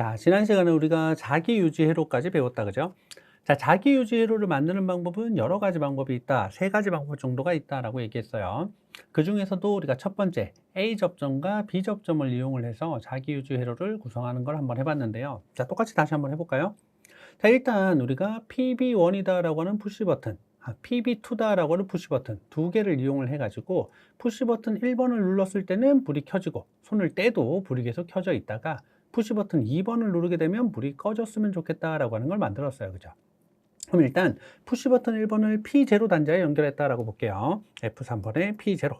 자, 지난 시간에 우리가 자기 유지 회로까지 배웠다, 그죠? 자, 자기 유지 회로를 만드는 방법은 여러 가지 방법이 있다. 세 가지 방법 정도가 있다라고 얘기했어요. 그 중에서도 우리가 첫 번째 A 접점과 B 접점을 이용을 해서 자기 유지 회로를 구성하는 걸 한번 해봤는데요. 자, 똑같이 다시 한번 해볼까요? 자, 일단 우리가 PB1이다라고 하는 푸시 버튼, 아, PB2다라고 하는 푸시 버튼 두 개를 이용을 해가지고 푸시 버튼 1번을 눌렀을 때는 불이 켜지고 손을 떼도 불이 계속 켜져 있다가 푸시 버튼 2번을 누르게 되면 불이 꺼졌으면 좋겠다라고 하는 걸 만들었어요. 그죠? 그럼 일단 푸시 버튼 1번을 P0 단자에 연결했다라고 볼게요. F3번에 P0.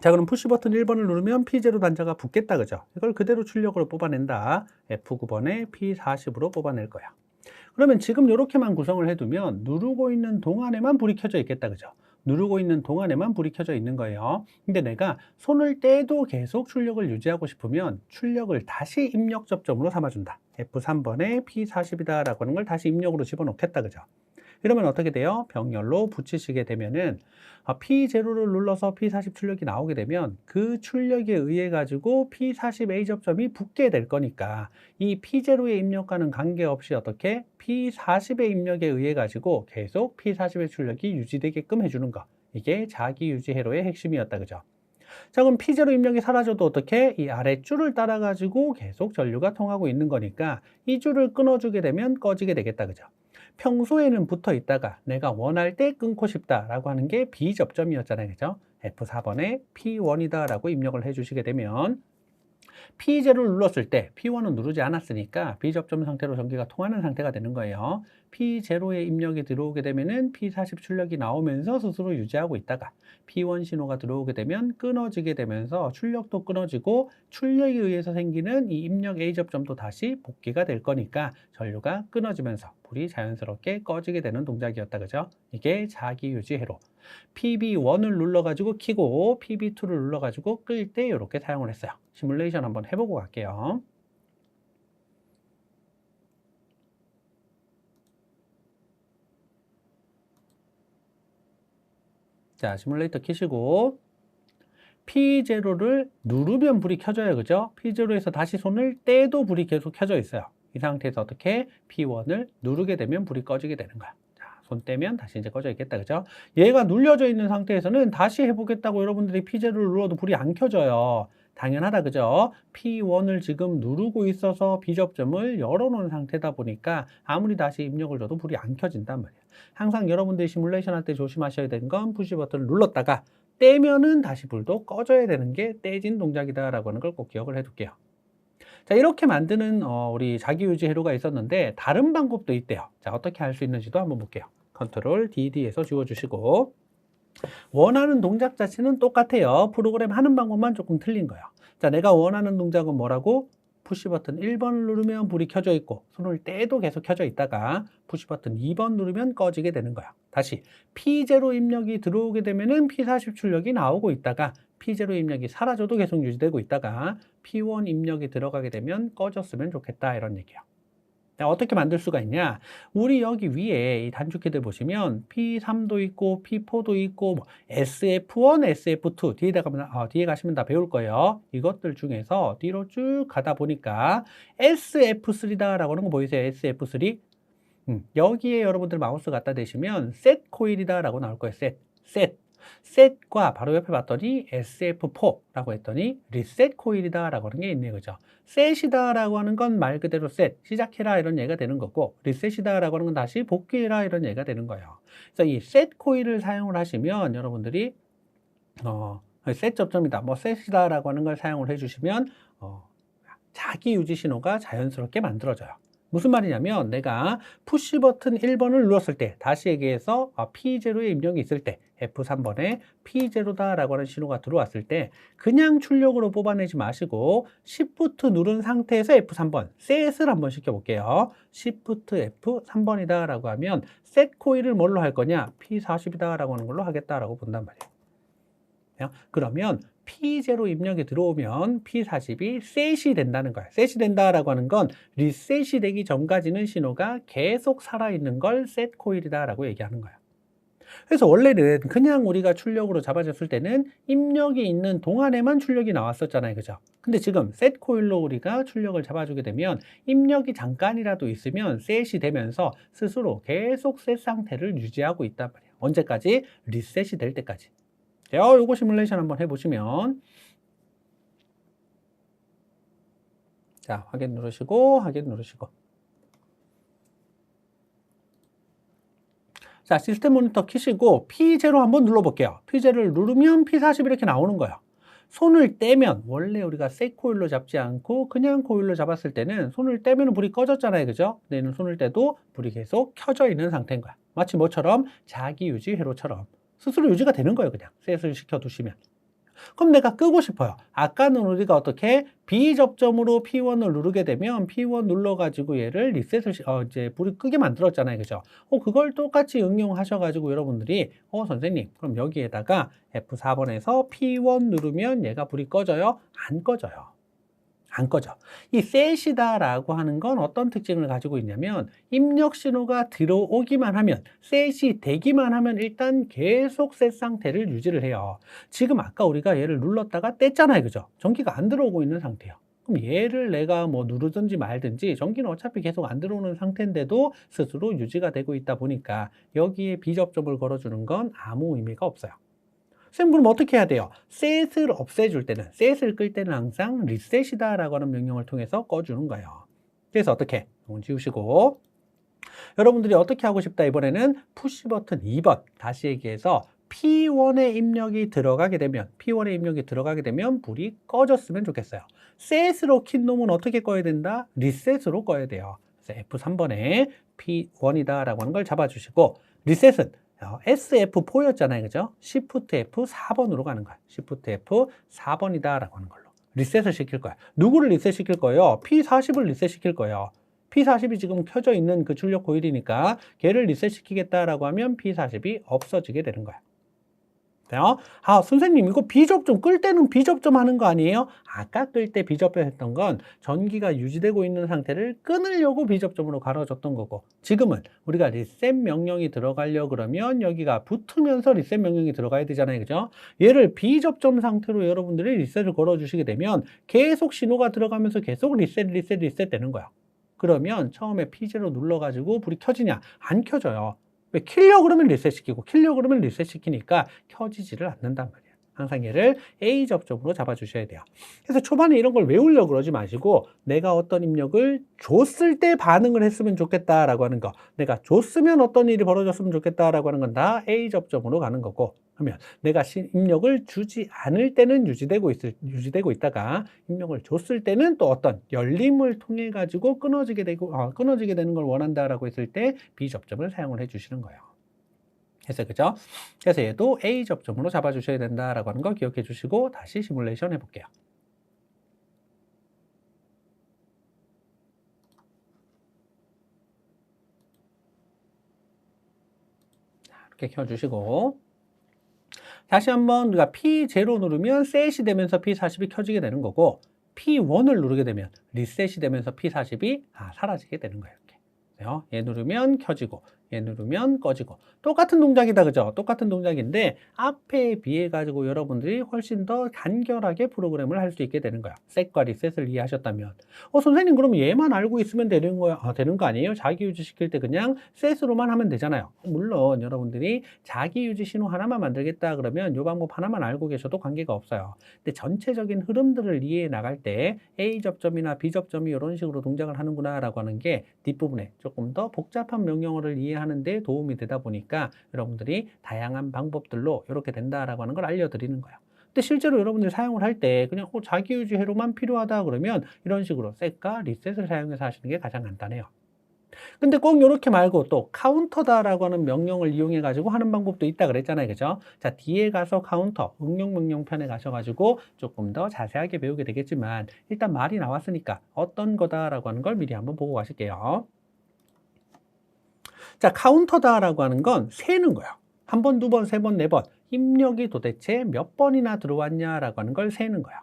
자, 그럼 푸시 버튼 1번을 누르면 P0 단자가 붙겠다. 그죠? 이걸 그대로 출력으로 뽑아낸다. F9번에 P40으로 뽑아낼 거야. 그러면 지금 이렇게만 구성을 해두면 누르고 있는 동안에만 불이 켜져 있겠다. 그죠? 누르고 있는 동안에만 불이 켜져 있는 거예요. 근데 내가 손을 떼도 계속 출력을 유지하고 싶으면 출력을 다시 입력 접점으로 삼아준다. F3번에 P40이다 라고 하는 걸 다시 입력으로 집어넣겠다. 그죠? 이러면 어떻게 돼요? 병렬로 붙이시게 되면은 아, P0를 눌러서 P40 출력이 나오게 되면 그 출력에 의해 가지고 P40A 접점이 붙게 될 거니까 이 P0의 입력과는 관계없이 어떻게 P40의 입력에 의해 가지고 계속 P40의 출력이 유지되게끔 해주는 거. 이게 자기 유지 회로의 핵심이었다. 그죠? 자, 그럼 P0 입력이 사라져도 어떻게? 이 아래 줄을 따라 가지고 계속 전류가 통하고 있는 거니까 이 줄을 끊어주게 되면 꺼지게 되겠다. 그죠? 평소에는 붙어 있다가 내가 원할 때 끊고 싶다라고 하는 게 비접점이었잖아요. 그죠? F4번에 P1이다라고 입력을 해 주시게 되면 P0를 눌렀을 때 P1은 누르지 않았으니까 비접점 상태로 전기가 통하는 상태가 되는 거예요. P0에 입력이 들어오게 되면은 P40 출력이 나오면서 스스로 유지하고 있다가 P1 신호가 들어오게 되면 끊어지게 되면서 출력도 끊어지고 출력에 의해서 생기는 이 입력 A 접점도 다시 복귀가 될 거니까 전류가 끊어지면서 불이 자연스럽게 꺼지게 되는 동작이었다. 그죠? 이게 자기 유지 회로. PB1을 눌러가지고 키고 PB2를 눌러가지고 끌 때 이렇게 사용을 했어요. 시뮬레이션 한번 해보고 갈게요. 자, 시뮬레이터 키시고 P0를 누르면 불이 켜져요. 그죠? P0에서 다시 손을 떼도 불이 계속 켜져 있어요. 이 상태에서 어떻게 P1을 누르게 되면 불이 꺼지게 되는 거야. 자, 손 떼면 다시 이제 꺼져 있겠다. 그죠? 얘가 눌려져 있는 상태에서는 다시 해보겠다고 여러분들이 P0를 눌러도 불이 안 켜져요. 당연하다. 그죠? P1을 지금 누르고 있어서 비접점을 열어놓은 상태다 보니까 아무리 다시 입력을 줘도 불이 안 켜진단 말이에요. 항상 여러분들이 시뮬레이션 할 때 조심하셔야 되는 건 푸시 버튼을 눌렀다가 떼면은 다시 불도 꺼져야 되는 게 떼진 동작이다라고 하는 걸 꼭 기억을 해둘게요. 자, 이렇게 만드는 어, 우리 자기유지 회로가 있었는데 다른 방법도 있대요. 자, 어떻게 할 수 있는지도 한번 볼게요. 컨트롤 DD에서 지워주시고 원하는 동작 자체는 똑같아요. 프로그램 하는 방법만 조금 틀린 거예요. 자, 내가 원하는 동작은 뭐라고? 푸시 버튼 1번을 누르면 불이 켜져 있고 손을 떼도 계속 켜져 있다가 푸시 버튼 2번 누르면 꺼지게 되는 거야. 다시 P0 입력이 들어오게 되면은 P40 출력이 나오고 있다가 P0 입력이 사라져도 계속 유지되고 있다가 P1 입력이 들어가게 되면 꺼졌으면 좋겠다 이런 얘기야. 어떻게 만들 수가 있냐? 우리 여기 위에 이 단축키들 보시면 P3도 있고 P4도 있고 뭐 SF1, SF2 뒤에 가면 어, 뒤에 가시면 다 배울 거예요. 이것들 중에서 뒤로 쭉 가다 보니까 SF3다라고 하는 거 보이세요? SF3 음, 여기에 여러분들 마우스 갖다 대시면 셋 코일이다라고 나올 거예요. 셋, 셋. 셋과 바로 옆에 봤더니 SF4라고 했더니 리셋 코일이다라고 하는 게 있네요. 그죠? 셋이다라고 하는 건 말 그대로 셋, 시작해라 이런 얘기가 되는 거고 리셋이다라고 하는 건 다시 복귀해라 이런 얘기가 되는 거예요. 그래서 이 셋 코일을 사용을 하시면 여러분들이 어, 셋 접점이다, 뭐 셋이다라고 하는 걸 사용을 해주시면 어, 자기 유지 신호가 자연스럽게 만들어져요. 무슨 말이냐면 내가 푸시 버튼 1번을 눌렀을 때 다시 얘기해서 P0의 입력이 있을 때 F3번에 P0다 라고 하는 신호가 들어왔을 때 그냥 출력으로 뽑아내지 마시고 Shift 누른 상태에서 F3번 셋을 한번 시켜볼게요. Shift F3번이다 라고 하면 셋 코일을 뭘로 할 거냐 P40이다 라고 하는 걸로 하겠다라고 본단 말이에요. 그러면 P0 입력이 들어오면 P40이 셋이 된다는 거야. 셋이 된다라고 하는 건 리셋이 되기 전까지는 신호가 계속 살아있는 걸 셋 코일이다라고 얘기하는 거야. 그래서 원래는 그냥 우리가 출력으로 잡아줬을 때는 입력이 있는 동안에만 출력이 나왔었잖아요. 그죠? 근데 지금 셋 코일로 우리가 출력을 잡아주게 되면 입력이 잠깐이라도 있으면 셋이 되면서 스스로 계속 셋 상태를 유지하고 있단 말이에요. 언제까지? 리셋이 될 때까지. 자, 요거 시뮬레이션 한번 해보시면 자, 확인 누르시고 확인 누르시고 자, 시스템 모니터 키시고 P0 한번 눌러볼게요. P0를 누르면 P40 이렇게 나오는 거예요. 손을 떼면 원래 우리가 셋 코일로 잡지 않고 그냥 코일로 잡았을 때는 손을 떼면 불이 꺼졌잖아요. 그죠? 근데 손을 떼도 불이 계속 켜져 있는 상태인 거야. 마치 뭐처럼 자기 유지 회로처럼 스스로 유지가 되는 거예요. 그냥 셋을 시켜두시면. 그럼 내가 끄고 싶어요. 아까는 우리가 어떻게 비접점으로 P1을 누르게 되면 P1 눌러가지고 얘를 리셋을, 시- 어, 이제 불이 끄게 만들었잖아요. 그죠? 어, 그걸 똑같이 응용하셔가지고 여러분들이, 어, 선생님, 그럼 여기에다가 F4번에서 P1 누르면 얘가 불이 꺼져요? 안 꺼져요. 안 꺼져. 이 셋이다라고 하는 건 어떤 특징을 가지고 있냐면 입력 신호가 들어오기만 하면 셋이 되기만 하면 일단 계속 셋 상태를 유지를 해요. 지금 아까 우리가 얘를 눌렀다가 뗐잖아요. 그죠? 전기가 안 들어오고 있는 상태예요. 그럼 얘를 내가 뭐 누르든지 말든지 전기는 어차피 계속 안 들어오는 상태인데도 스스로 유지가 되고 있다 보니까 여기에 비접점을 걸어주는 건 아무 의미가 없어요. 선생님 그럼 어떻게 해야 돼요? 셋을 없애줄 때는 셋을 끌 때는 항상 리셋이다 라고 하는 명령을 통해서 꺼주는 거예요. 그래서 어떻게? 지우시고 여러분들이 어떻게 하고 싶다 이번에는 푸시 버튼 2번 다시 얘기해서 P1에 입력이 들어가게 되면 P1에 입력이 들어가게 되면 불이 꺼졌으면 좋겠어요. 셋으로 킨 놈은 어떻게 꺼야 된다? 리셋으로 꺼야 돼요. 그래서 F3번에 P1이다 라고 하는 걸 잡아주시고 리셋은 어, SF4였잖아요. 그죠? Shift F4번으로 가는 거야. Shift F4번이다라고 하는 걸로. 리셋을 시킬 거야. 누구를 리셋 시킬 거예요? P40을 리셋 시킬 거예요. P40이 지금 켜져 있는 그 출력 코일이니까 걔를 리셋 시키겠다라고 하면 P40이 없어지게 되는 거야. 아, 선생님, 이거 비접점, 끌 때는 비접점 하는 거 아니에요? 아까 끌 때 비접점 했던 건 전기가 유지되고 있는 상태를 끊으려고 비접점으로 갈아줬던 거고, 지금은 우리가 리셋 명령이 들어가려 그러면 여기가 붙으면서 리셋 명령이 들어가야 되잖아요. 그죠? 얘를 비접점 상태로 여러분들이 리셋을 걸어주시게 되면 계속 신호가 들어가면서 계속 리셋, 리셋, 리셋 되는 거야. 그러면 처음에 P0 눌러가지고 불이 켜지냐? 안 켜져요. 왜 킬려 그러면 리셋 시키고 킬려 그러면 리셋 시키니까 켜지지를 않는단 말이에요. 항상 얘를 A 접점으로 잡아주셔야 돼요. 그래서 초반에 이런 걸 외우려고 그러지 마시고 내가 어떤 입력을 줬을 때 반응을 했으면 좋겠다라고 하는 거 내가 줬으면 어떤 일이 벌어졌으면 좋겠다라고 하는 건 다 A 접점으로 가는 거고 하면 내가 신- 입력을 주지 않을 때는 유지되고 있을 유지되고 있다가 입력을 줬을 때는 또 어떤 열림을 통해 가지고 끊어지게 되고 어, 끊어지게 되는 걸 원한다라고 했을 때 B 접점을 사용을 해 주시는 거예요. 그래서 그죠? 그래서 얘도 A 접점으로 잡아 주셔야 된다라고 하는 거 기억해 주시고 다시 시뮬레이션 해 볼게요. 자, 이렇게 켜주시고 다시 한번 우리가 P0 누르면 셋이 되면서 P40이 켜지게 되는 거고 P1을 누르게 되면 리셋이 되면서 P40이 아, 사라지게 되는 거예요. 이렇게. 얘 누르면 켜지고 얘 누르면 꺼지고 똑같은 동작이다 그죠? 똑같은 동작인데 앞에 비해 가지고 여러분들이 훨씬 더 간결하게 프로그램을 할 수 있게 되는 거야. 셋과 리셋을 이해하셨다면 어 선생님 그럼 얘만 알고 있으면 되는 거야 아, 되는 거 아니에요? 자기 유지 시킬 때 그냥 셋으로만 하면 되잖아요. 물론 여러분들이 자기 유지 신호 하나만 만들겠다 그러면 요 방법 하나만 알고 계셔도 관계가 없어요. 근데 전체적인 흐름들을 이해해 나갈 때 A 접점이나 B 접점이 이런 식으로 동작을 하는구나 라고 하는 게 뒷부분에 조금 더 복잡한 명령어를 이해 하는 데 도움이 되다 보니까 여러분들이 다양한 방법들로 이렇게 된다라고 하는 걸 알려드리는 거예요. 근데 실제로 여러분들이 사용을 할 때 그냥 어, 자기 유지 회로만 필요하다 그러면 이런 식으로 셋과 리셋을 사용해서 하시는 게 가장 간단해요. 근데 꼭 이렇게 말고 또 카운터다라고 하는 명령을 이용해 가지고 하는 방법도 있다 그랬잖아요. 그죠? 자, 뒤에 가서 카운터 응용 명령 편에 가셔 가지고 조금 더 자세하게 배우게 되겠지만 일단 말이 나왔으니까 어떤 거다라고 하는 걸 미리 한번 보고 가실게요. 자, 카운터다라고 하는 건 세는 거예요. 한 번, 두 번, 세 번, 네 번. 입력이 도대체 몇 번이나 들어왔냐라고 하는 걸 세는 거예요.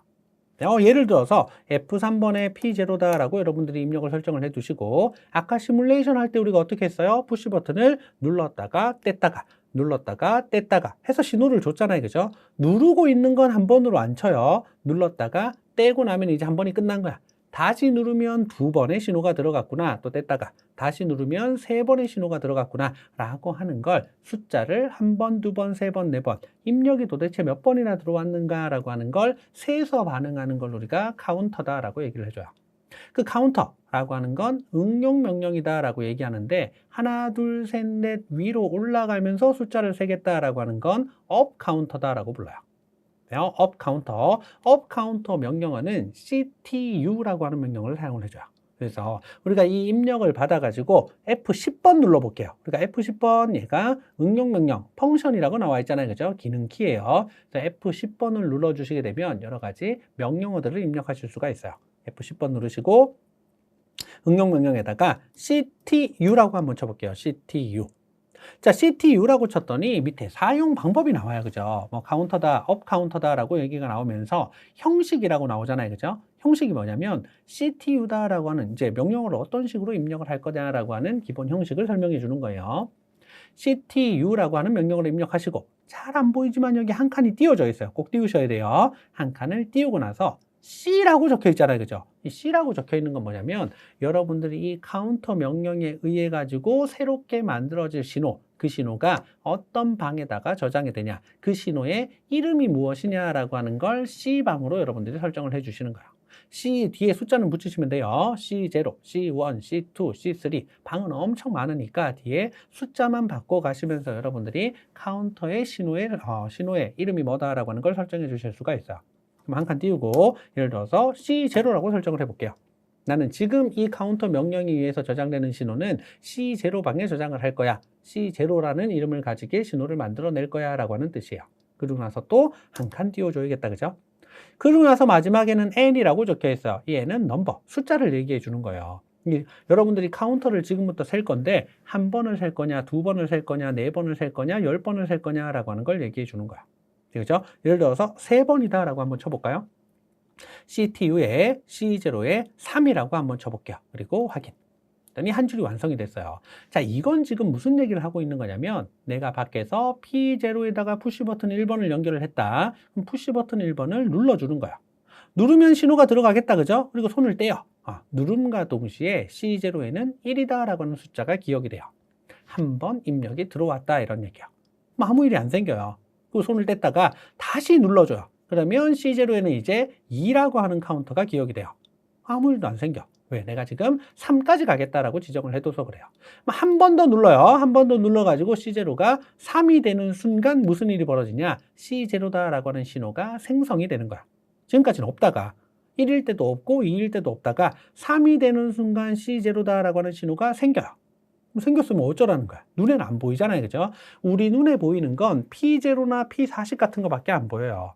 어, 예를 들어서 F3번에 P0다라고 여러분들이 입력을 설정을 해 두시고 아까 시뮬레이션 할 때 우리가 어떻게 했어요? 푸시 버튼을 눌렀다가 뗐다가 눌렀다가 뗐다가 해서 신호를 줬잖아요. 그죠? 누르고 있는 건 한 번으로 안 쳐요. 눌렀다가 떼고 나면 이제 한 번이 끝난 거야. 다시 누르면 두 번의 신호가 들어갔구나. 또 뗐다가 다시 누르면 세 번의 신호가 들어갔구나. 라고 하는 걸 숫자를 한 번, 두 번, 세 번, 네 번 입력이 도대체 몇 번이나 들어왔는가 라고 하는 걸 세서 반응하는 걸 우리가 카운터다 라고 얘기를 해줘요. 그 카운터라고 하는 건 응용 명령이다라고 얘기하는데 하나, 둘, 셋, 넷 위로 올라가면서 숫자를 세겠다라고 하는 건 업 카운터다라고 불러요. 업 카운터, 업 카운터 명령어는 CTU라고 하는 명령어를 사용을 해줘요. 그래서 우리가 이 입력을 받아가지고 F10번 눌러볼게요. 그러니까 F10번 얘가 응용 명령, 펑션이라고 나와 있잖아요. 그죠? 기능 키예요. 그래서 F10번을 눌러주시게 되면 여러 가지 명령어들을 입력하실 수가 있어요. F10번 누르시고 응용 명령에다가 CTU라고 한번 쳐볼게요. CTU. 자, CTU라고 쳤더니 밑에 사용 방법이 나와요. 그죠? 뭐 카운터다, 업 카운터다라고 얘기가 나오면서 형식이라고 나오잖아요. 그죠? 형식이 뭐냐면 CTU다라고 하는 이제 명령어를 어떤 식으로 입력을 할 거냐라고 하는 기본 형식을 설명해 주는 거예요. CTU라고 하는 명령어를 입력하시고 잘 안 보이지만 여기 한 칸이 띄워져 있어요. 꼭 띄우셔야 돼요. 한 칸을 띄우고 나서 C라고 적혀 있잖아요. 그죠? 이 C라고 적혀 있는 건 뭐냐면 여러분들이 이 카운터 명령에 의해 가지고 새롭게 만들어질 신호, 그 신호가 어떤 방에다가 저장이 되냐, 그 신호의 이름이 무엇이냐라고 하는 걸 C방으로 여러분들이 설정을 해 주시는 거예요. C 뒤에 숫자는 붙이시면 돼요. C0, C1, C2, C3 방은 엄청 많으니까 뒤에 숫자만 바꿔 가시면서 여러분들이 카운터의 신호의 어, 신호의 이름이 뭐다라고 하는 걸 설정해 주실 수가 있어요. 그럼 한 칸 띄우고 예를 들어서 C0라고 설정을 해볼게요. 나는 지금 이 카운터 명령에 의해서 저장되는 신호는 C0 방에 저장을 할 거야. C0라는 이름을 가지게 신호를 만들어낼 거야 라고 하는 뜻이에요. 그러고 나서 또 한 칸 띄워줘야겠다. 그죠? 그러고 나서 마지막에는 n이라고 적혀 있어요. 이 n은 넘버, 숫자를 얘기해 주는 거예요. 여러분들이 카운터를 지금부터 셀 건데 한 번을 셀 거냐, 두 번을 셀 거냐, 네 번을 셀 거냐, 열 번을 셀 거냐라고 하는 걸 얘기해 주는 거야. 그죠? 예를 들어서 세 번이다 라고 한번 쳐볼까요? CTU에 C0에 3이라고 한번 쳐볼게요. 그리고 확인. 그랬더니 한 줄이 완성이 됐어요. 자, 이건 지금 무슨 얘기를 하고 있는 거냐면 내가 밖에서 P0에다가 푸시 버튼 1번을 연결을 했다. 그럼 푸시 버튼 1번을 눌러주는 거야. 누르면 신호가 들어가겠다. 그죠? 그리고 손을 떼요. 아, 누름과 동시에 C0에는 1이다라고 하는 숫자가 기억이 돼요. 한 번 입력이 들어왔다 이런 얘기야. 뭐 아무 일이 안 생겨요. 그 손을 뗐다가 다시 눌러줘요. 그러면 C0에는 이제 2라고 하는 카운터가 기억이 돼요. 아무 일도 안 생겨. 왜? 내가 지금 3까지 가겠다라고 지정을 해둬서 그래요. 한 번 더 눌러요. 한 번 더 눌러가지고 C0가 3이 되는 순간 무슨 일이 벌어지냐? C0다라고 하는 신호가 생성이 되는 거야. 지금까지는 없다가 1일 때도 없고 2일 때도 없다가 3이 되는 순간 C0다라고 하는 신호가 생겨요. 생겼으면 어쩌라는 거야. 눈에는 안 보이잖아요. 그죠? 우리 눈에 보이는 건 P0나 P40 같은 거밖에 안 보여요.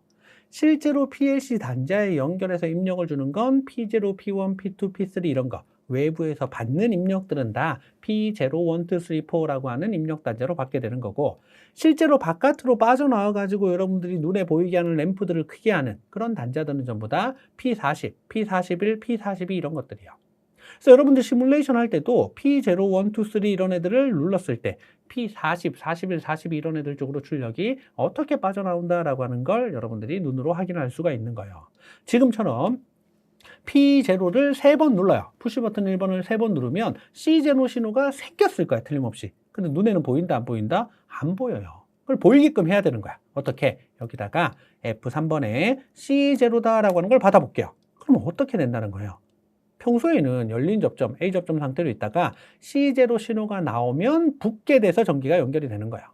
실제로 PLC 단자에 연결해서 입력을 주는 건 P0, P1, P2, P3 이런 거. 외부에서 받는 입력들은 다 P0, 1, 2, 3, 4라고 하는 입력 단자로 받게 되는 거고 실제로 바깥으로 빠져나와 가지고 여러분들이 눈에 보이게 하는 램프들을 크게 하는 그런 단자들은 전부 다 P40, P41, P42 이런 것들이요. 그래서 여러분들 시뮬레이션 할 때도 P0, 1, 2, 3 이런 애들을 눌렀을 때 P40, 41, 42 이런 애들 쪽으로 출력이 어떻게 빠져나온다라고 하는 걸 여러분들이 눈으로 확인할 수가 있는 거예요. 지금처럼 P0를 세 번 눌러요. 푸시 버튼 1번을 세 번 누르면 C0 신호가 생겼을 거야, 틀림없이. 근데 눈에는 보인다, 안 보인다? 안 보여요. 그걸 보이게끔 해야 되는 거야. 어떻게? 여기다가 F3번에 C0다라고 하는 걸 받아볼게요. 그러면 어떻게 된다는 거예요? 평소에는 열린 접점, A 접점 상태로 있다가 C0 신호가 나오면 붙게 돼서 전기가 연결이 되는 거예요.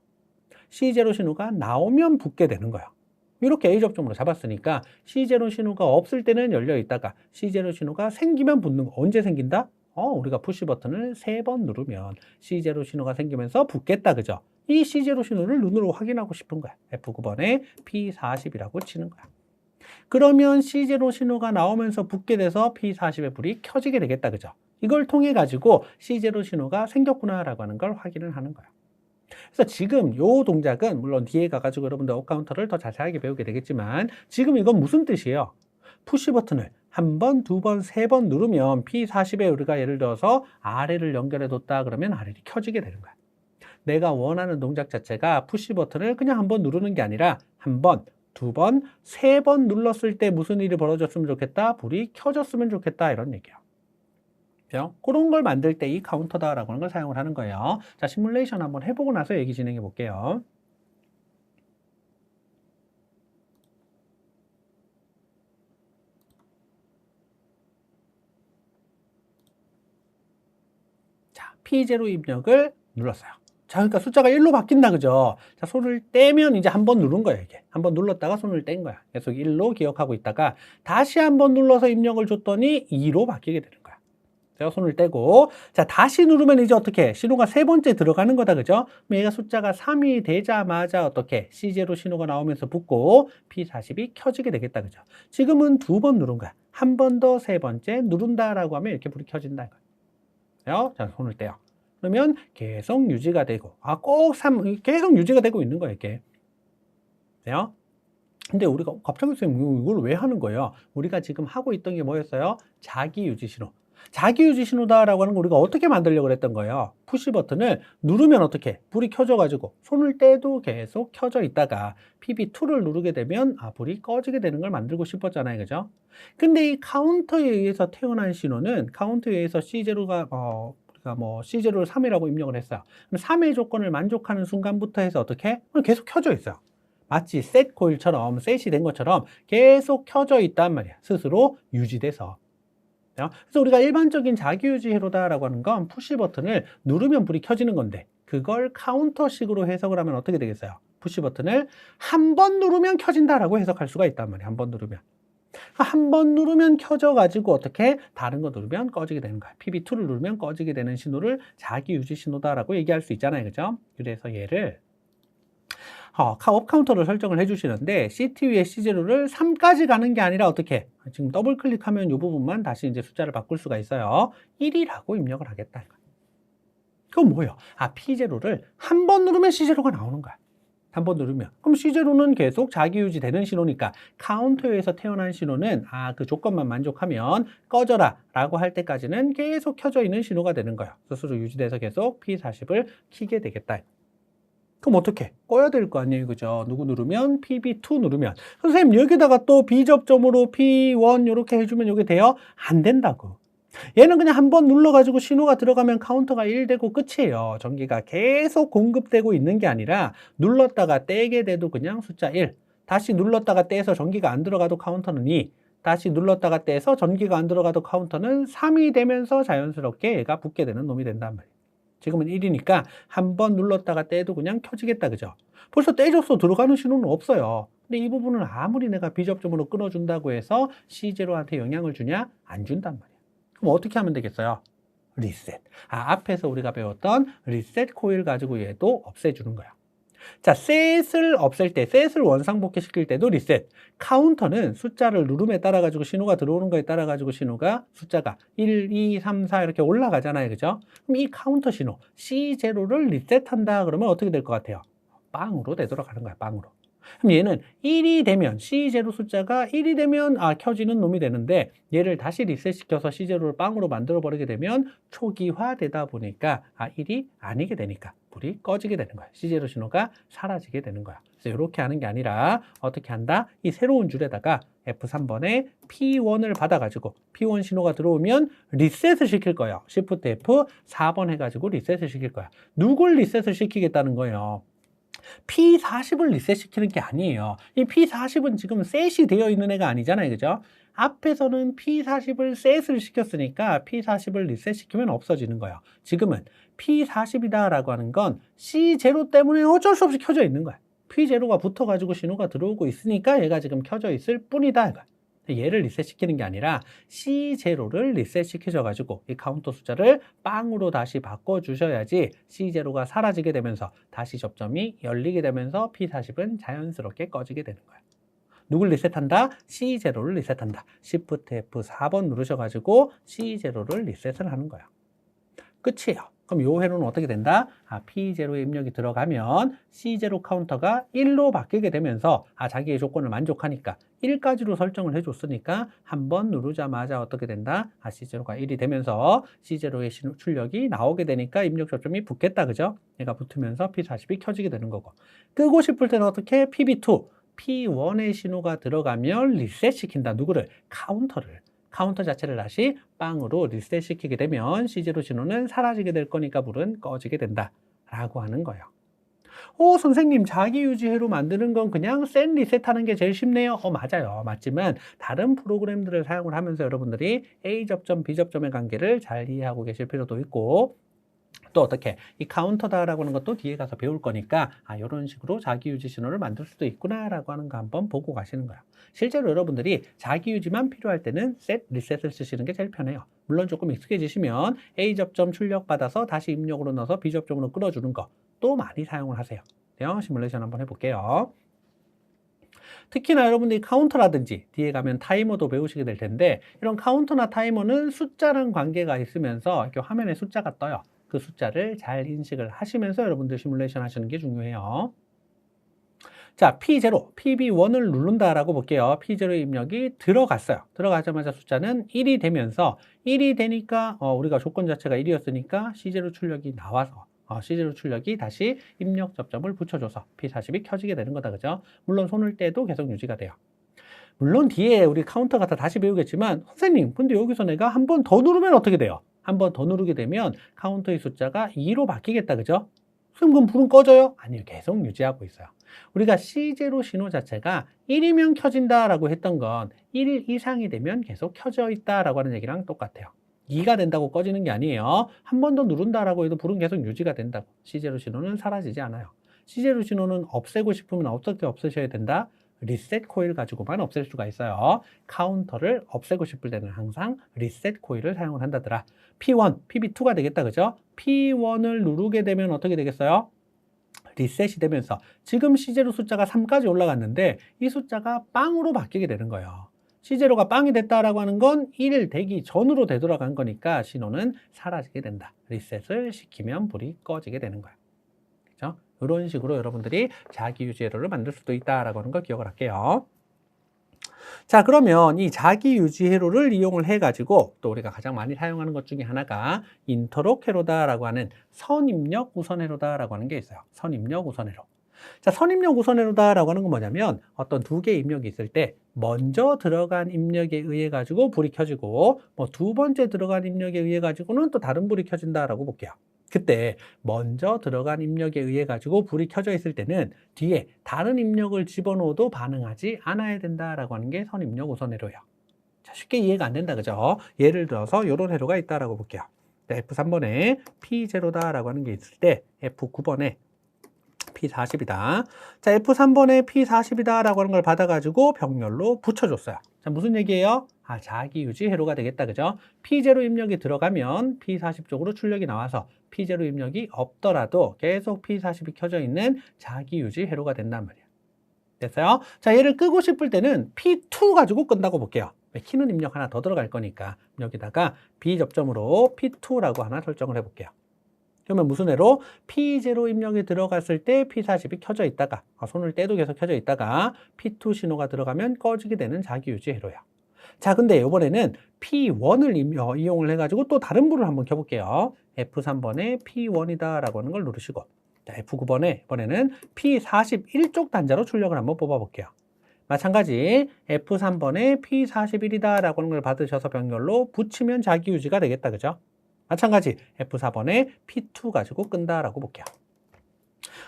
C0 신호가 나오면 붙게 되는 거예요. 이렇게 A 접점으로 잡았으니까 C0 신호가 없을 때는 열려 있다가 C0 신호가 생기면 붙는 거. 언제 생긴다? 어, 우리가 푸시 버튼을 세 번 누르면 C0 신호가 생기면서 붙겠다. 그죠? 이 C0 신호를 눈으로 확인하고 싶은 거야. F9번에 P40이라고 치는 거야. 그러면 C0 신호가 나오면서 붙게 돼서 P40의 불이 켜지게 되겠다. 그죠? 이걸 통해 가지고 C0 신호가 생겼구나라고 하는 걸 확인을 하는 거예요. 그래서 지금 요 동작은 물론 뒤에 가가지고 여러분들 어카운터를 더 자세하게 배우게 되겠지만 지금 이건 무슨 뜻이에요? 푸시 버튼을 한 번, 두 번, 세 번 누르면 P40에 우리가 예를 들어서 아래를 연결해 뒀다 그러면 아래이 켜지게 되는 거야. 내가 원하는 동작 자체가 푸시 버튼을 그냥 한 번 누르는 게 아니라 한 번, 두 번, 세 번 눌렀을 때 무슨 일이 벌어졌으면 좋겠다? 불이 켜졌으면 좋겠다. 이런 얘기예요. 그런 걸 만들 때 이 카운터다라고 하는 걸 사용을 하는 거예요. 자, 시뮬레이션 한번 해보고 나서 얘기 진행해 볼게요. 자, P0 입력을 눌렀어요. 자, 그러니까 숫자가 1로 바뀐다, 그죠? 자, 손을 떼면 이제 한 번 누른 거예요, 이게. 한 번 눌렀다가 손을 뗀 거야. 계속 1로 기억하고 있다가 다시 한 번 눌러서 입력을 줬더니 2로 바뀌게 되는 거야. 제가 손을 떼고, 자, 다시 누르면 이제 어떻게? 신호가 세 번째 들어가는 거다, 그죠? 그럼 얘가 숫자가 3이 되자마자 어떻게? C0 신호가 나오면서 붙고, P40이 켜지게 되겠다, 그죠? 지금은 두 번 누른 거야. 한 번 더 세 번째 누른다라고 하면 이렇게 불이 켜진다, 이거예요. 자, 손을 떼요. 그러면 계속 유지가 되고, 아, 꼭 3, 계속 유지가 되고 있는 거예요, 이게. 돼요? 근데 우리가 갑자기 선생님 이걸 왜 하는 거예요? 우리가 지금 하고 있던 게 뭐였어요? 자기 유지 신호. 자기 유지 신호다라고 하는 거 우리가 어떻게 만들려고 했던 거예요? 푸시 버튼을 누르면 어떻게? 불이 켜져 가지고 손을 떼도 계속 켜져 있다가 PB2를 누르게 되면 아, 불이 꺼지게 되는 걸 만들고 싶었잖아요. 그죠? 근데 이 카운터에 의해서 태어난 신호는 카운터에 의해서 C0가 어, 우리가 뭐 C0를 3이라고 입력을 했어요. 그럼 3의 조건을 만족하는 순간부터 해서 어떻게? 계속 켜져 있어요. 마치 셋 코일처럼 셋이 된 것처럼 계속 켜져 있단 말이야. 스스로 유지돼서. 그래서 우리가 일반적인 자기유지 회로다라고 하는 건 푸시 버튼을 누르면 불이 켜지는 건데 그걸 카운터식으로 해석을 하면 어떻게 되겠어요? 푸시 버튼을 한 번 누르면 켜진다라고 해석할 수가 있단 말이야. 한번 누르면. 한 번 누르면 켜져 가지고 어떻게 다른 거 누르면 꺼지게 되는 거야. PB2를 누르면 꺼지게 되는 신호를 자기 유지 신호다라고 얘기할 수 있잖아요. 그죠? 그래서 얘를 어, 업 카운터를 설정을 해주시는데 CTU의 C0를 3까지 가는 게 아니라 어떻게 지금 더블 클릭하면 이 부분만 다시 이제 숫자를 바꿀 수가 있어요. 1이라고 입력을 하겠다. 그건 뭐예요? 아 P0를 한 번 누르면 C0가 나오는 거야. 한번 누르면. 그럼 C0는 계속 자기 유지되는 신호니까 카운터에서 태어난 신호는 아 그 조건만 만족하면 꺼져라 라고 할 때까지는 계속 켜져 있는 신호가 되는 거예요. 스스로 유지돼서 계속 P40을 키게 되겠다. 그럼 어떻게? 꺼야 될 거 아니에요. 그죠? 누구 누르면? PB2 누르면. 선생님, 여기다가 또 비접점으로 P1 이렇게 해주면 이게 돼요? 안 된다고. 얘는 그냥 한 번 눌러가지고 신호가 들어가면 카운터가 1 되고 끝이에요. 전기가 계속 공급되고 있는 게 아니라 눌렀다가 떼게 돼도 그냥 숫자 1. 다시 눌렀다가 떼서 전기가 안 들어가도 카운터는 2. 다시 눌렀다가 떼서 전기가 안 들어가도 카운터는 3이 되면서 자연스럽게 얘가 붙게 되는 놈이 된단 말이에요. 지금은 1이니까 한 번 눌렀다가 떼도 그냥 켜지겠다 그죠? 벌써 떼줬어 들어가는 신호는 없어요. 근데 이 부분은 아무리 내가 비접점으로 끊어준다고 해서 C0한테 영향을 주냐? 안 준단 말이야. 그럼 어떻게 하면 되겠어요? 리셋. 아, 앞에서 우리가 배웠던 리셋 코일 가지고 얘도 없애주는 거야. 자, 셋을 없앨 때, 셋을 원상복귀 시킬 때도 리셋. 카운터는 숫자를 누름에 따라 가지고 신호가 들어오는 거에 따라 가지고 신호가 숫자가 1, 2, 3, 4 이렇게 올라가잖아요. 그죠? 그럼 이 카운터 신호 C0를 리셋한다 그러면 어떻게 될 것 같아요? 빵으로 되돌아가는 거야. 빵으로. 그럼 얘는 1이 되면 C0 숫자가 1이 되면 아 켜지는 놈이 되는데 얘를 다시 리셋시켜서 C0를 빵으로 만들어 버리게 되면 초기화되다 보니까 아 1이 아니게 되니까 불이 꺼지게 되는 거야. C0 신호가 사라지게 되는 거야. 그래서 이렇게 하는 게 아니라 어떻게 한다? 이 새로운 줄에다가 F3번에 P1을 받아가지고 P1 신호가 들어오면 리셋을 시킬 거예요. Shift F 4번 해가지고 리셋을 시킬 거야. 누굴 리셋을 시키겠다는 거예요? P40을 리셋시키는 게 아니에요. 이 P40은 지금 셋이 되어 있는 애가 아니잖아요. 그죠? 앞에서는 P40을 셋을 시켰으니까 P40을 리셋시키면 없어지는 거예요. 지금은 P40이다라고 하는 건 C0 때문에 어쩔 수 없이 켜져 있는 거야. P0가 붙어가지고 신호가 들어오고 있으니까 얘가 지금 켜져 있을 뿐이다. 이거야. 얘를 리셋시키는 게 아니라 C0를 리셋시켜줘가지고 이 카운터 숫자를 빵으로 다시 바꿔주셔야지 C0가 사라지게 되면서 다시 접점이 열리게 되면서 P40은 자연스럽게 꺼지게 되는 거야. 누굴 리셋한다? C0를 리셋한다. Shift F4번 누르셔가지고 C0를 리셋을 하는 거야. 끝이에요. 그럼 요 회로는 어떻게 된다? 아, P0에 입력이 들어가면 C0 카운터가 1로 바뀌게 되면서 아, 자기의 조건을 만족하니까 1까지로 설정을 해줬으니까 한 번 누르자마자 어떻게 된다? 아, C0가 1이 되면서 C0의 출력이 나오게 되니까 입력 접점이 붙겠다. 그죠? 얘가 붙으면서 P40이 켜지게 되는 거고. 끄고 싶을 때는 어떻게? PB2. P1의 신호가 들어가면 리셋 시킨다. 누구를? 카운터를. 카운터 자체를 다시 빵으로 리셋 시키게 되면 C0 신호는 사라지게 될 거니까 불은 꺼지게 된다. 라고 하는 거예요. 오, 선생님, 자기 유지회로 만드는 건 그냥 센 리셋하는 게 제일 쉽네요. 어, 맞아요. 맞지만 다른 프로그램들을 사용을 하면서 여러분들이 A 접점, B 접점의 관계를 잘 이해하고 계실 필요도 있고 또 어떻게 이 카운터다라고 하는 것도 뒤에 가서 배울 거니까 아 이런 식으로 자기 유지 신호를 만들 수도 있구나라고 하는 거 한번 보고 가시는 거예요. 실제로 여러분들이 자기 유지만 필요할 때는 셋 리셋을 쓰시는 게 제일 편해요. 물론 조금 익숙해지시면 A 접점 출력 받아서 다시 입력으로 넣어서 B 접점으로 끌어주는 거 또 많이 사용을 하세요. 네, 시뮬레이션 한번 해볼게요. 특히나 여러분들이 카운터라든지 뒤에 가면 타이머도 배우시게 될 텐데 이런 카운터나 타이머는 숫자랑 관계가 있으면서 이렇게 화면에 숫자가 떠요. 그 숫자를 잘 인식을 하시면서 여러분들 시뮬레이션 하시는 게 중요해요. 자, P0, PB1을 누른다라고 볼게요. P0 입력이 들어갔어요. 들어가자마자 숫자는 1이 되면서 1이 되니까 어, 우리가 조건 자체가 1이었으니까 C0 출력이 나와서 어, C0 출력이 다시 입력 접점을 붙여줘서 P40이 켜지게 되는 거다. 그죠? 물론 손을 떼도 계속 유지가 돼요. 물론 뒤에 우리 카운터 갖다 다시 배우겠지만 선생님 근데 여기서 내가 한 번 더 누르면 어떻게 돼요? 한 번 더 누르게 되면 카운터의 숫자가 2로 바뀌겠다. 그죠? 그럼 불은 꺼져요? 아니요. 계속 유지하고 있어요. 우리가 C0 신호 자체가 1이면 켜진다라고 했던 건 1 이상이 되면 계속 켜져 있다라고 하는 얘기랑 똑같아요. 2가 된다고 꺼지는 게 아니에요. 한 번 더 누른다라고 해도 불은 계속 유지가 된다고. C0 신호는 사라지지 않아요. C0 신호는 없애고 싶으면 어떻게 없애셔야 된다? 리셋 코일 가지고만 없앨 수가 있어요. 카운터를 없애고 싶을 때는 항상 리셋 코일을 사용을 한다더라. P1, PB2가 되겠다. 그죠? P1을 누르게 되면 어떻게 되겠어요? 리셋이 되면서 지금 C0 숫자가 3까지 올라갔는데 이 숫자가 빵으로 바뀌게 되는 거예요. C0가 빵이 됐다라고 하는 건1 되기 전으로 되돌아간 거니까 신호는 사라지게 된다. 리셋을 시키면 불이 꺼지게 되는 거야. 이런 식으로 여러분들이 자기 유지 회로를 만들 수도 있다라고 하는 걸 기억을 할게요. 자, 그러면 이 자기 유지 회로를 이용을 해가지고 또 우리가 가장 많이 사용하는 것 중에 하나가 인터록 회로다라고 하는 선입력 우선 회로다라고 하는 게 있어요. 선입력 우선 회로. 자, 선입력 우선 회로다라고 하는 건 뭐냐면 어떤 두 개의 입력이 있을 때 먼저 들어간 입력에 의해 가지고 불이 켜지고 뭐 두 번째 들어간 입력에 의해 가지고는 또 다른 불이 켜진다라고 볼게요. 그때 먼저 들어간 입력에 의해 가지고 불이 켜져 있을 때는 뒤에 다른 입력을 집어넣어도 반응하지 않아야 된다라고 하는 게 선입력 우선 회로예요. 자, 쉽게 이해가 안 된다 그죠? 예를 들어서 이런 회로가 있다라고 볼게요. F3번에 P0다라고 하는 게 있을 때 F9번에 P40이다. 자, F3번에 P40이다 라고 하는 걸 받아가지고 병렬로 붙여줬어요. 자, 무슨 얘기예요? 아, 자기 유지 회로가 되겠다. 그죠? P0 입력이 들어가면 P40 쪽으로 출력이 나와서 P0 입력이 없더라도 계속 P40이 켜져 있는 자기 유지 회로가 된단 말이에요. 됐어요? 자, 얘를 끄고 싶을 때는 P2 가지고 끈다고 볼게요. 키는 입력 하나 더 들어갈 거니까 여기다가 B 접점으로 P2라고 하나 설정을 해볼게요. 그러면 무슨 애로 P0 입력이 들어갔을 때 P40이 켜져 있다가 아, 손을 떼도 계속 켜져 있다가 P2 신호가 들어가면 꺼지게 되는 자기 유지 회로야. 자, 근데 이번에는 P1을 이용을 해가지고 또 다른 불을 한번 켜볼게요. F3번에 P1이다 라고 하는 걸 누르시고 자, F9번에 이번에는 P41쪽 단자로 출력을 한번 뽑아볼게요. 마찬가지 F3번에 P41이다 라고 하는 걸 받으셔서 병렬로 붙이면 자기 유지가 되겠다. 그죠? 마찬가지 F4번에 P2 가지고 끈다 라고 볼게요.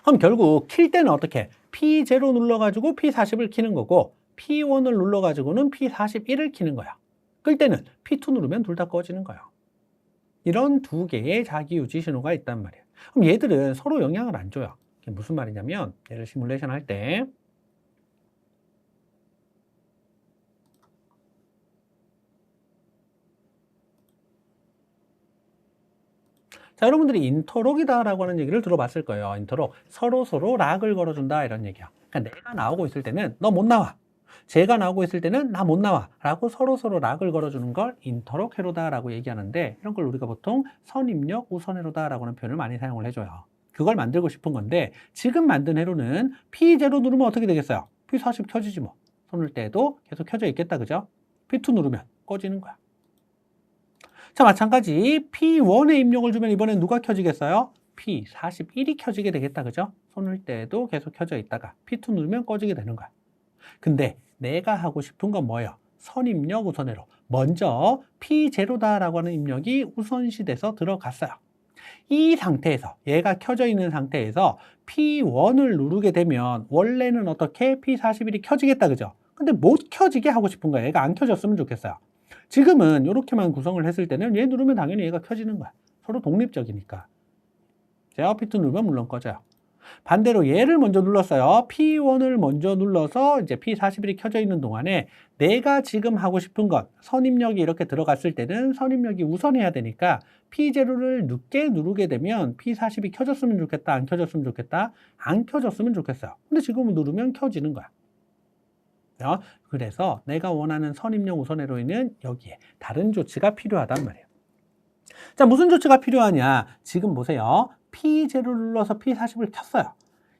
그럼 결국 킬 때는 어떻게? P0 눌러가지고 P40을 키는 거고 P1을 눌러가지고는 P41을 키는 거야. 끌 때는 P2 누르면 둘 다 꺼지는 거예요. 이런 두 개의 자기 유지 신호가 있단 말이에요. 그럼 얘들은 서로 영향을 안 줘요. 무슨 말이냐면 얘를 시뮬레이션 할 때 자, 여러분들이 인터록이다라고 하는 얘기를 들어봤을 거예요. 인터록. 서로 서로 락을 걸어준다 이런 얘기야. 그러니까 내가 나오고 있을 때는 너 못 나와. 제가 나오고 있을 때는 나 못 나와 라고 서로서로 락을 걸어주는 걸 인터럭 회로다 라고 얘기하는데 이런 걸 우리가 보통 선입력 우선 회로다 라고 하는 표현을 많이 사용을 해줘요. 그걸 만들고 싶은 건데 지금 만든 회로는 P0 누르면 어떻게 되겠어요? P40 켜지지 뭐. 손을 떼도 계속 켜져 있겠다 그죠? P2 누르면 꺼지는 거야. 자 마찬가지 P1에 입력을 주면 이번엔 누가 켜지겠어요? P41이 켜지게 되겠다 그죠? 손을 떼도 계속 켜져 있다가 P2 누르면 꺼지게 되는 거야. 근데 내가 하고 싶은 건 뭐예요? 선입력 우선회로. 먼저 P0다라고 하는 입력이 우선시돼서 들어갔어요. 이 상태에서 얘가 켜져 있는 상태에서 P1을 누르게 되면 원래는 어떻게 P41이 켜지겠다 그죠? 근데 못 켜지게 하고 싶은 거야. 얘가 안 켜졌으면 좋겠어요. 지금은 이렇게만 구성을 했을 때는 얘 누르면 당연히 얘가 켜지는 거야. 서로 독립적이니까. P2 누르면 물론 꺼져요. 반대로 얘를 먼저 눌렀어요. P1을 먼저 눌러서 이제 P41이 켜져 있는 동안에 내가 지금 하고 싶은 것, 선입력이 이렇게 들어갔을 때는 선입력이 우선해야 되니까 P0를 늦게 누르게 되면 P40이 켜졌으면 좋겠다, 안 켜졌으면 좋겠다, 안 켜졌으면 좋겠어요. 근데 지금 누르면 켜지는 거야. 어? 그래서 내가 원하는 선입력 우선회로에는 여기에 다른 조치가 필요하단 말이에요. 자, 무슨 조치가 필요하냐? 지금 보세요. P0를 눌러서 P40을 켰어요.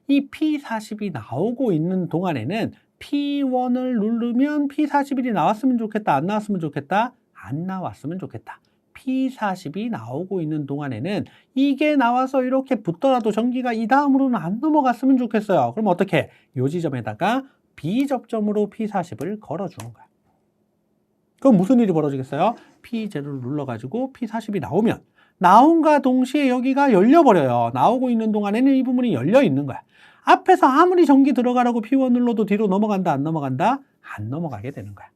이 P40이 나오고 있는 동안에는 P1을 누르면 P41이 나왔으면 좋겠다, 안 나왔으면 좋겠다, 안 나왔으면 좋겠다. P40이 나오고 있는 동안에는 이게 나와서 이렇게 붙더라도 전기가 이 다음으로는 안 넘어갔으면 좋겠어요. 그럼 어떻게? 요 지점에다가 B접점으로 P40을 걸어주는 거야. 그럼 무슨 일이 벌어지겠어요? P0를 눌러가지고 P40이 나오면 나온과 동시에 여기가 열려버려요. 나오고 있는 동안에는 이 부분이 열려 있는 거야. 앞에서 아무리 전기 들어가라고 P1 눌러도 뒤로 넘어간다, 안 넘어간다? 안 넘어가게 되는 거야.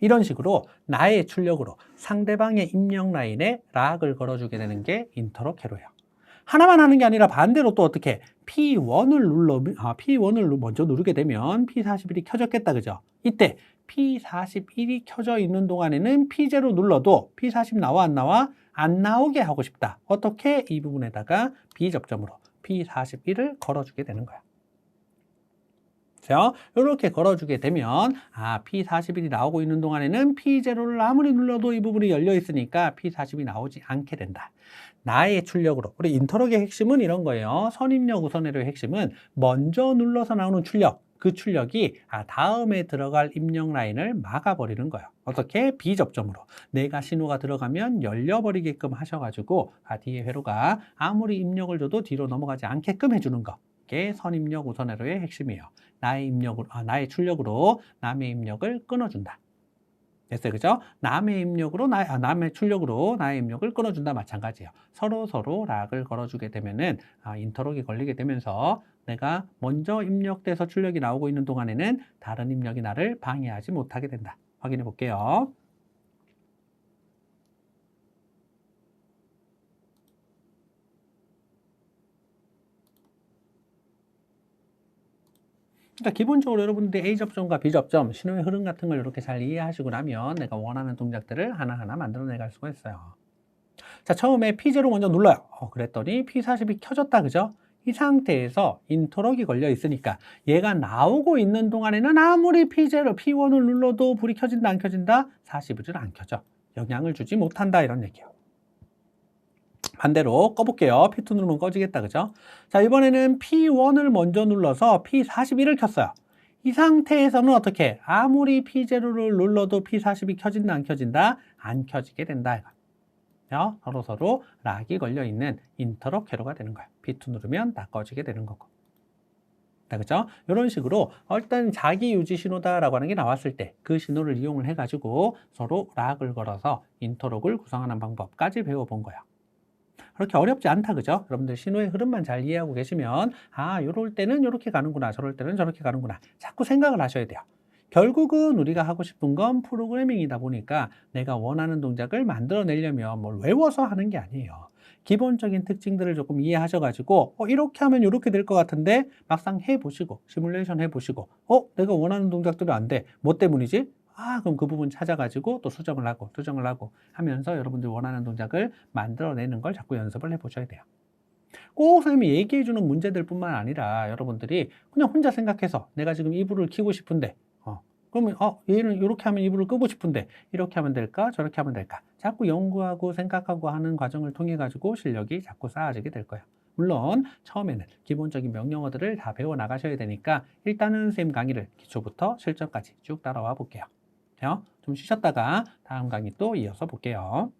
이런 식으로 나의 출력으로 상대방의 입력 라인에 락을 걸어주게 되는 게 인터럭 회로예요. 하나만 하는 게 아니라 반대로 또 어떻게 P1을 눌러 아, P1을 먼저 누르게 되면 P41이 켜졌겠다 그죠? 이때 P41이 켜져 있는 동안에는 P0 눌러도 P40 나와 안 나와? 안 나오게 하고 싶다. 어떻게 이 부분에다가 B접점으로 P41을 걸어주게 되는 거야. 그죠? 이렇게 걸어주게 되면 아 P41이 나오고 있는 동안에는 P0를 아무리 눌러도 이 부분이 열려 있으니까 P40이 나오지 않게 된다. 나의 출력으로 우리 인터럭의 핵심은 이런 거예요. 선입력 우선회로의 핵심은 먼저 눌러서 나오는 출력 그 출력이 아, 다음에 들어갈 입력 라인을 막아버리는 거예요. 어떻게? 비접점으로. 내가 신호가 들어가면 열려버리게끔 하셔가지고 아, 뒤에 회로가 아무리 입력을 줘도 뒤로 넘어가지 않게끔 해주는 거. 이게 선입력 우선회로의 핵심이에요. 나의 입력으로, 아, 나의 출력으로 남의 입력을 끊어준다. 됐어요. 그죠? 남의 입력으로, 나, 아, 남의 출력으로 나의 입력을 끊어준다. 마찬가지예요. 서로 서로 락을 걸어주게 되면은, 아, 인터럭이 걸리게 되면서 내가 먼저 입력돼서 출력이 나오고 있는 동안에는 다른 입력이 나를 방해하지 못하게 된다. 확인해 볼게요. 그러니까 기본적으로 여러분들이 A 접점과 B 접점, 신호의 흐름 같은 걸 이렇게 잘 이해하시고 나면 내가 원하는 동작들을 하나하나 만들어내 갈 수가 있어요. 자, 처음에 P0 먼저 눌러요. 어, 그랬더니 P40이 켜졌다, 그죠? 이 상태에서 인터럭이 걸려 있으니까 얘가 나오고 있는 동안에는 아무리 P0, P1을 눌러도 불이 켜진다, 안 켜진다? 41을 안 켜져. 영향을 주지 못한다, 이런 얘기예요. 반대로 꺼볼게요. P2 누르면 꺼지겠다. 그죠? 자, 이번에는 P1을 먼저 눌러서 P41을 켰어요. 이 상태에서는 어떻게? 아무리 P0를 눌러도 P40이 켜진다, 안 켜진다? 안 켜지게 된다. 이거. 서로 서로 락이 걸려 있는 인터럽 회로가 되는 거예요. P2 누르면 다 꺼지게 되는 거고. 자, 그죠? 이런 식으로 일단 자기 유지 신호다라고 하는 게 나왔을 때 그 신호를 이용을 해가지고 서로 락을 걸어서 인터록을 구성하는 방법까지 배워본 거예요. 그렇게 어렵지 않다 그죠? 여러분들 신호의 흐름만 잘 이해하고 계시면 아 요럴 때는 이렇게 가는구나 저럴 때는 저렇게 가는구나 자꾸 생각을 하셔야 돼요. 결국은 우리가 하고 싶은 건 프로그래밍이다 보니까 내가 원하는 동작을 만들어내려면 뭘 외워서 하는 게 아니에요. 기본적인 특징들을 조금 이해하셔가지고 어, 이렇게 하면 이렇게 될 것 같은데 막상 해보시고 시뮬레이션 해보시고 어 내가 원하는 동작들이 안 돼. 뭐 때문이지? 아, 그럼 그 부분 찾아가지고 또 수정을 하고, 수정을 하고 하면서 여러분들 원하는 동작을 만들어내는 걸 자꾸 연습을 해보셔야 돼요. 꼭 선생님이 얘기해주는 문제들 뿐만 아니라 여러분들이 그냥 혼자 생각해서 내가 지금 이불을 키고 싶은데, 어, 그러면 어 얘는 이렇게 하면 이불을 끄고 싶은데 이렇게 하면 될까 저렇게 하면 될까 자꾸 연구하고 생각하고 하는 과정을 통해 가지고 실력이 자꾸 쌓아지게 될 거예요. 물론 처음에는 기본적인 명령어들을 다 배워 나가셔야 되니까 일단은 선생님 강의를 기초부터 실전까지 쭉 따라와 볼게요. 자, 좀 쉬셨다가 다음 강의 또 이어서 볼게요.